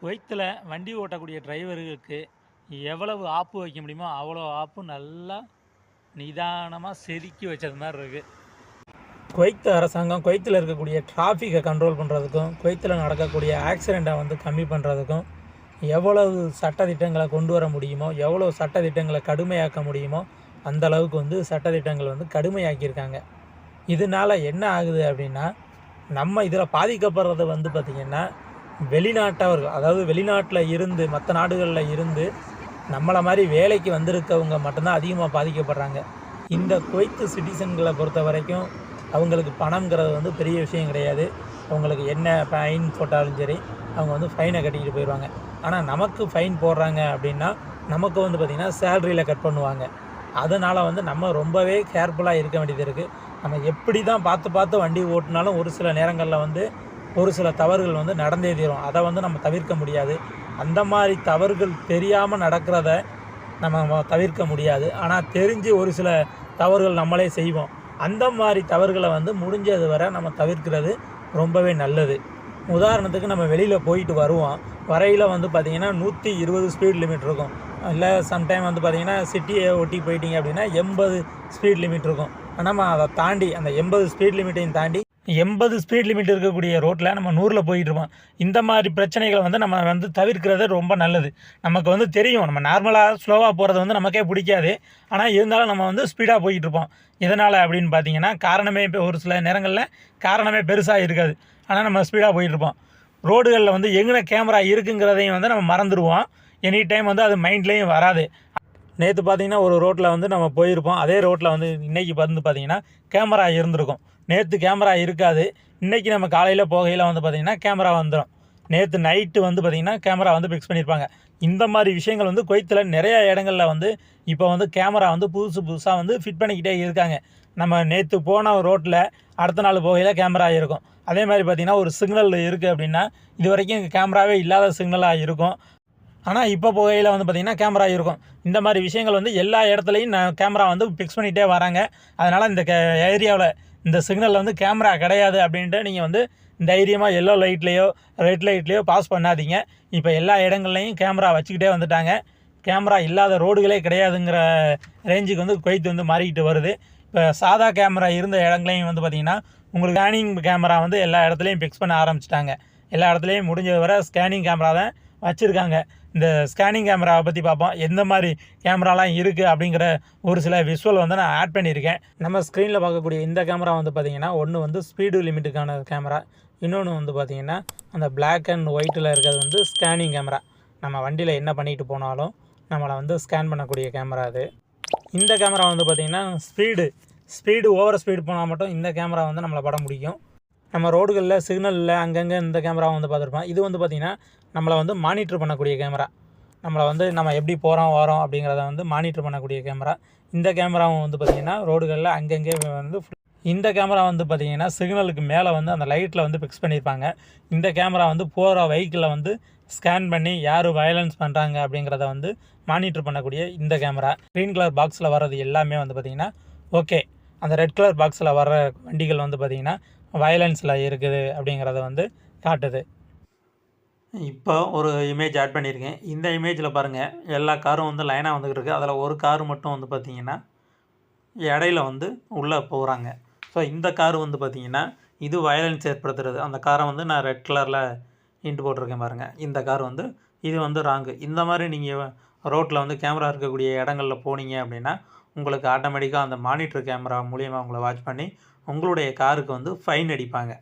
குவைத்தில் வண்டி ஓட்டக்கூடிய டிரைவர்களுக்கு எவ்வளவு ஆப்பு வைக்க முடியுமோ அவ்வளோ ஆப்பு நல்லா நிதானமாக செதுக்கி வச்சது மாதிரி இருக்குது குவைத்து அரசாங்கம் குவைத்தில் இருக்கக்கூடிய டிராஃபிக்கை கண்ட்ரோல் பண்ணுறதுக்கும் குவைத்தில் நடக்கக்கூடிய ஆக்சிடெண்ட்டை வந்து கம்மி பண்ணுறதுக்கும் எவ்வளவு சட்டத்திட்டங்களை கொண்டு வர முடியுமோ எவ்வளோ சட்டத்திட்டங்களை கடுமையாக்க முடியுமோ அந்த அளவுக்கு வந்து சட்டத்திட்டங்கள் வந்து கடுமையாக்கியிருக்காங்க. இதனால என்ன ஆகுது அப்படின்னா நம்ம இதில் பாதிக்கப்படுறது வந்து பார்த்திங்கன்னா வெளிநாட்டவர்கள் அதாவது வெளிநாட்டில் இருந்து மற்ற நாடுகளில் இருந்து நம்மளை மாதிரி வேலைக்கு வந்திருக்கவங்க மட்டும்தான் அதிகமாக பாதிக்கப்படுறாங்க. இந்த குவைத்து சிட்டிசன்களை பொறுத்த வரைக்கும் அவங்களுக்கு பணங்கிறது வந்து பெரிய விஷயம் கிடையாது. அவங்களுக்கு என்ன ஃபைன் போட்டாலும் சரி அவங்க வந்து ஃபைனை கட்டிக்கிட்டு போயிடுவாங்க ஆனால் நமக்கு ஃபைன் போடுறாங்க அப்படின்னா நமக்கு வந்து பார்த்திங்கன்னா சேலரியில் கட் பண்ணுவாங்க. அதனால் வந்து நம்ம ரொம்பவே கேர்ஃபுல்லாக இருக்க வேண்டியது இருக்குது நம்ம எப்படி தான் பார்த்து பார்த்து வண்டி ஓட்டினாலும் ஒரு சில நேரங்களில் வந்து ஒரு சில தவறுகள் வந்து நடந்தே தீரும். அதை வந்து நம்ம தவிர்க்க முடியாது. அந்த மாதிரி தவறுகள் தெரியாமல் நடக்கிறத நம்ம தவிர்க்க முடியாது. ஆனால் தெரிஞ்சு ஒரு சில தவறுகள் நம்மளே செய்வோம். அந்த மாதிரி தவறுகளை வந்து முடிஞ்சது வரை நம்ம தவிர்க்கிறது ரொம்பவே நல்லது. உதாரணத்துக்கு நம்ம வெளியில் போயிட்டு வருவோம். வரையில் வந்து பார்த்திங்கன்னா நூற்றி இருபது ஸ்பீட் லிமிட் இருக்கும். இல்லை சம்டைம் வந்து பார்த்திங்கன்னா சிட்டியை ஒட்டி போயிட்டீங்க அப்படின்னா எண்பது ஸ்பீட் லிமிட் இருக்கும். நம்ம அதை தாண்டி அந்த எண்பது ஸ்பீட் லிமிட்டையும் தாண்டி எண்பது ஸ்பீட் லிமிட் இருக்கக்கூடிய ரோட்டில் நம்ம நூறில் போயிட்டுருப்போம் இந்த மாதிரி பிரச்சனைகளை வந்து நம்ம வந்து தவிர்க்கிறது ரொம்ப நல்லது. நமக்கு வந்து தெரியும். நம்ம நார்மலாக ஸ்லோவாக போகிறது வந்து நமக்கே பிடிக்காது. ஆனால் இருந்தாலும் நம்ம வந்து ஸ்பீடாக போயிட்டுருப்போம் எதனால் அப்படின்னு பார்த்தீங்கன்னா காரணமே இப்போ ஒரு சில நேரங்களில் காரணமே பெருசாக இருக்காது. ஆனால் நம்ம ஸ்பீடாக போயிட்டுருப்போம் ரோடுகளில் வந்து எங்கே கேமரா இருக்குங்கிறதையும் வந்து நம்ம மறந்துடுவோம் எனி டைம் வந்து அது மைண்ட்லேயும் வராது. நேற்று பார்த்தீங்கன்னா ஒரு ரோட்டில் வந்து நம்ம போயிருப்போம். அதே ரோட்டில் வந்து இன்றைக்கி வந்து பார்த்தீங்கன்னா கேமரா இருந்திருக்கும். நேற்று கேமரா இருக்காது. இன்றைக்கி நம்ம காலையில் போகையில் வந்து பார்த்திங்கன்னா கேமரா வந்துடும் நேற்று நைட்டு வந்து பார்த்திங்கன்னா கேமரா வந்து ஃபிக்ஸ் பண்ணியிருப்பாங்க இந்த மாதிரி விஷயங்கள் வந்து குவைத்தில் நிறைய இடங்களில் வந்து இப்போ வந்து கேமரா வந்து புதுசு புதுசாக வந்து ஃபிட் பண்ணிக்கிட்டே இருக்காங்க. நம்ம நேற்று போன ரோட்டில் அடுத்த நாள் போகையில் கேமரா இருக்கும். அதே மாதிரி பார்த்திங்கன்னா ஒரு சிக்னல் இருக்குது அப்படின்னா இது வரைக்கும் கேமராவே இல்லாத சிக்னலாக இருக்கும். ஆனால் இப்போ போகையில் வந்து பார்த்திங்கன்னா கேமரா இருக்கும். இந்த மாதிரி விஷயங்கள் வந்து எல்லா இடத்துலையும் நான் கேமரா வந்து ஃபிக்ஸ் பண்ணிகிட்டே வராங்க. அதனால் இந்த கே ஏரியாவில் இந்த சிக்னலில் வந்து கேமரா கிடையாது அப்படின்ட்டு நீங்கள் வந்து தைரியமாக எல்லோ லைட்லேயோ ரெட் லைட்லேயோ பாஸ் பண்ணாதீங்க. இப்போ எல்லா இடங்கள்லையும் கேமரா வச்சுக்கிட்டே வந்துட்டாங்க. கேமரா இல்லாத ரோடுகளே கிடையாதுங்கிற ரேஞ்சுக்கு வந்து குவைத் வந்து மாறிக்கிட்டு வருது. இப்போ சாதா கேமரா இருந்த இடங்களையும் வந்து பார்த்திங்கன்னா உங்களுக்கு ஸ்கேனிங் கேமரா வந்து எல்லா இடத்துலையும் ஃபிக்ஸ் பண்ண ஆரம்பிச்சிட்டாங்க. எல்லா இடத்துலையும் முடிஞ்ச வரை ஸ்கேனிங் கேமரா தான் வச்சுருக்காங்க. இந்த ஸ்கேனிங் கேமராவை பற்றி பார்ப்போம். எந்த மாதிரி கேமராலாம் இருக்குது அப்படிங்கிற ஒரு சில விஷுவல் வந்து நான் ஆட் பண்ணியிருக்கேன். நம்ம ஸ்க்ரீனில் பார்க்கக்கூடிய இந்த கேமரா வந்து பார்த்திங்கன்னா ஒன்று வந்து ஸ்பீடு லிமிட்டுக்கான கேமரா இன்னொன்று வந்து பார்த்திங்கன்னா அந்த பிளாக் அண்ட் ஒயிட்டில் இருக்கிறது வந்து ஸ்கேனிங் கேமரா நம்ம வண்டியில் என்ன பண்ணிட்டு போனாலும் நம்மளை வந்து ஸ்கேன் பண்ணக்கூடிய கேமரா அது. இந்த கேமரா வந்து பார்த்திங்கன்னா ஸ்பீடு ஸ்பீடு ஓவர் ஸ்பீடு போனால் மட்டும் இந்த கேமரா வந்து நம்மளை படம் முடியும் நம்ம ரோடுகளில் சிக்னலில் அங்கங்கே இந்த கேமரா வந்து பார்த்துருப்போம். இது வந்து பார்த்திங்கன்னா நம்மளை வந்து மானிட்டர் பண்ணக்கூடிய கேமரா நம்மளை வந்து நம்ம எப்படி போகிறோம் வரோம் அப்படிங்கிறத வந்து மானிட்டர் பண்ணக்கூடிய கேமரா இந்த கேமராவும் வந்து பார்த்திங்கன்னா ரோடுகளில் அங்கங்கே வந்து இந்த கேமரா வந்து பார்த்திங்கன்னா சிக்னலுக்கு மேலே வந்து அந்த லைட்டில் வந்து ஃபிக்ஸ் பண்ணியிருப்பாங்க. இந்த கேமரா வந்து போகிற வெஹிக்கிளில் வந்து ஸ்கேன் பண்ணி யார் வயலன்ஸ் பண்ணுறாங்க அப்படிங்கிறத வந்து மானிட்டர் பண்ணக்கூடிய இந்த கேமரா க்ரீன் கலர் பாக்ஸில் வர்றது எல்லாமே வந்து பார்த்திங்கன்னா ஓகே அந்த ரெட் கலர் பாக்ஸில் வர்ற வண்டிகள் வந்து பார்த்திங்கன்னா வயலன்ஸில் இருக்குது அப்படிங்கிறத வந்து காட்டுது. இப்போ ஒரு இமேஜ் ஆட் பண்ணியிருக்கேன். இந்த இமேஜில் பாருங்கள் எல்லா காரும் வந்து லைனாக வந்துக்கிட்டு இருக்குது அதில் ஒரு கார் மட்டும் வந்து பார்த்திங்கன்னா இடையில வந்து உள்ளே போகிறாங்க ஸோ இந்த கார் வந்து பார்த்திங்கன்னா இது வயலன்ஸ் ஏற்படுத்துறது. அந்த காரை வந்து நான் ரெட் கலரில் இன்ட்டு போட்டிருக்கேன் பாருங்கள் இந்த கார் வந்து இது வந்து ராங்கு இந்த மாதிரி நீங்கள் ரோட்டில் வந்து கேமரா இருக்கக்கூடிய இடங்களில் போனீங்க அப்படின்னா உங்களுக்கு ஆட்டோமேட்டிக்காக அந்த மானிட்டர் கேமரா மூலியமாக உங்களை வாட்ச் பண்ணி உங்களுடைய காருக்கு வந்து ஃபைன் அடிப்பாங்க.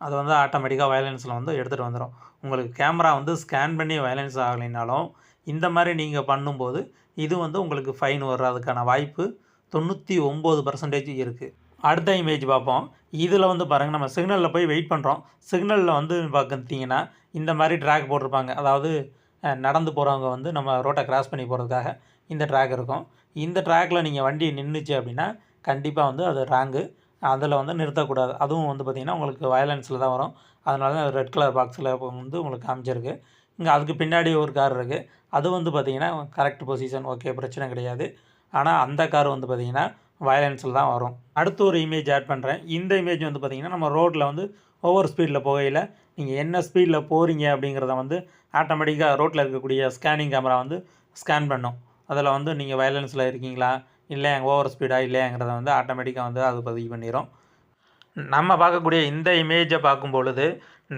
அது வந்து ஆட்டோமேட்டிக்காக வயலன்ஸில் வந்து எடுத்துகிட்டு வந்துடும் உங்களுக்கு கேமரா வந்து ஸ்கேன் பண்ணி வயலன்ஸ் ஆகலைனாலும் இந்த மாதிரி நீங்கள் பண்ணும்போது இது வந்து உங்களுக்கு ஃபைன் வர்றதுக்கான வாய்ப்பு தொண்ணூற்றி ஒம்பது பர்சன்டேஜ் இருக்குது அடுத்த இமேஜ் பார்ப்போம். இதில் வந்து பாருங்கள் நம்ம சிக்னலில் போய் வெயிட் பண்ணுறோம் சிக்னலில் வந்து பார்த்தீங்கன்னா இந்த மாதிரி ட்ராக் போட்டிருப்பாங்க. அதாவது நடந்து போகிறவங்க வந்து நம்ம ரோட்டை கிராஸ் பண்ணி போகிறதுக்காக இந்த ட்ராக் இருக்கும். இந்த ட்ராக்கில் நீங்கள் வண்டி நின்றுச்சு அப்படின்னா கண்டிப்பாக வந்து அது ராங்கு அதில் வந்து நிறுத்தக்கூடாது. அதுவும் வந்து பார்த்திங்கன்னா உங்களுக்கு வயலன்ஸில் தான் வரும். அதனால தான் ரெட் கலர் பாக்ஸில் வந்து உங்களுக்கு காமிச்சிருக்கு. இங்கே அதுக்கு பின்னாடி ஒரு கார் இருக்குது அது வந்து பார்த்திங்கன்னா கரெக்ட் பொசிஷன் ஓகே பிரச்சனை கிடையாது. ஆனால் அந்த கார் வந்து பார்த்திங்கன்னா வயலன்ஸில் தான் வரும். அடுத்து ஒரு இமேஜ் ஆட் பண்ணுறேன் இந்த இமேஜ் வந்து பார்த்திங்கன்னா நம்ம ரோட்டில் வந்து ஓவர் ஸ்பீடில் போகையில் நீங்கள் என்ன ஸ்பீடில் போகிறீங்க அப்படிங்கிறத வந்து ஆட்டோமேட்டிக்காக ரோட்டில் இருக்கக்கூடிய ஸ்கேனிங் கேமரா வந்து ஸ்கேன் பண்ணும். அதில் வந்து நீங்கள் வயலன்ஸில் இருக்கீங்களா? இல்லை ஓவர் ஸ்பீடாக இல்லையாங்கிறத வந்து ஆட்டோமேட்டிக்காக வந்து அது பதிவு பண்ணிடும் நம்ம பார்க்கக்கூடிய இந்த இமேஜை பார்க்கும் பொழுது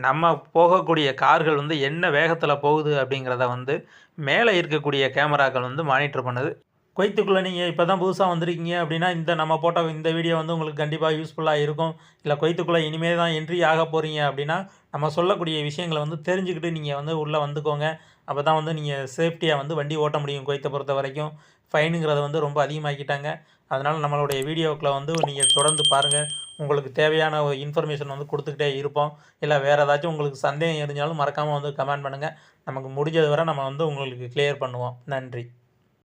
நம்ம போகக்கூடிய கார்கள் வந்து என்ன வேகத்தில் போகுது அப்படிங்கிறத வந்து மேலே இருக்கக்கூடிய கேமராக்கள் வந்து மானிட்டர் பண்ணுது. குவைத்துக்குள்ளே நீங்கள் இப்போ தான் புதுசாக வந்திருக்கீங்க அப்படின்னா இந்த நம்ம போட்ட இந்த வீடியோ வந்து உங்களுக்கு கண்டிப்பாக யூஸ்ஃபுல்லாக இருக்கும். இல்லை குவைத்துக்குள்ளே இனிமேல் தான் என்ட்ரி ஆக போகிறீங்க அப்படின்னா நம்ம சொல்லக்கூடிய விஷயங்களை வந்து தெரிஞ்சுக்கிட்டு நீங்கள் வந்து உள்ளே வந்துக்கோங்க. அப்போ தான் வந்து நீங்கள் சேஃப்டியாக வந்து வண்டி ஓட்ட முடியும் குவைத்தை பொறுத்த வரைக்கும். ஃபைனுங்கிறத வந்து ரொம்ப அதிகமாக்கிட்டாங்க. அதனால் நம்மளுடைய வீடியோக்களை வந்து நீங்கள் தொடர்ந்து பாருங்கள் உங்களுக்கு தேவையான ஒரு இன்ஃபர்மேஷன் வந்து கொடுத்துக்கிட்டே இருப்போம். இல்லை வேறு ஏதாச்சும் உங்களுக்கு சந்தேகம் இருந்தாலும் மறக்காமல் வந்து கமெண்ட் பண்ணுங்கள் நமக்கு முடிஞ்சது வரை நம்ம வந்து உங்களுக்கு கிளியர் பண்ணுவோம். நன்றி.